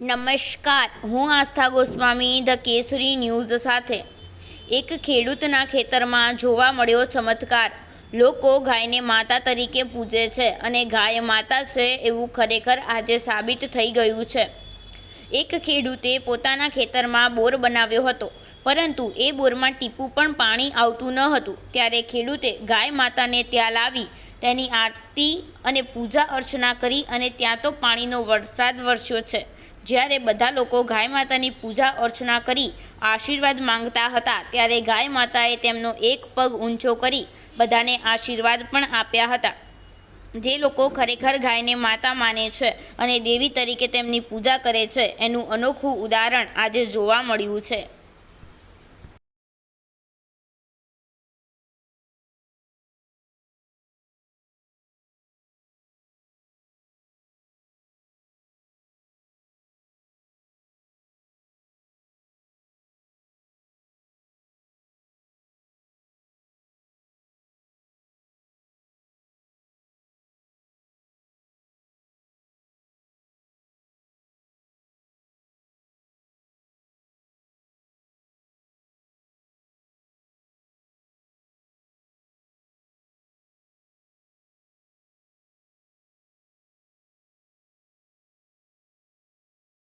નમસ્કાર, હું આસ્થા Goswami, the Kesari news સાથે. એક ખેડૂતના ખેતરમાં જોવા મળ્યો ચમત્કાર. લોકો ગાયને માતા તરીકે પૂજે છે અને ગાય માતા છે એવું ખરેખર આજે સાબિત થઈ ગયું છે. એક ખેડૂતે પોતાના ખેતરમાં બોર બનાવ્યો હતો, પરંતુ એ બોરમાં ટીપું પણ પાણી આવતું ન હતું. ત્યારે ખેડૂતે ગાય માતાને ત્યાં લાવી તેની આરતી અને પૂજા અર્ચના કરી અને ત્યાં તો પાણીનો વરસાદ વરસ્યો છે. જ્યારે બધા લોકો ગાય માતાની પૂજા અર્ચના કરી આશીર્વાદ માંગતા હતા, ત્યારે ગાય માતાએ તેમનો એક પગ ઊંચો કરી બધાને આશીર્વાદ પણ આપ્યા હતા. જે લોકો ખરેખર ગાયને માતા માને છે અને દેવી તરીકે તેમની પૂજા કરે છે, એનું અનોખું ઉદાહરણ આજે જોવા મળ્યું છે.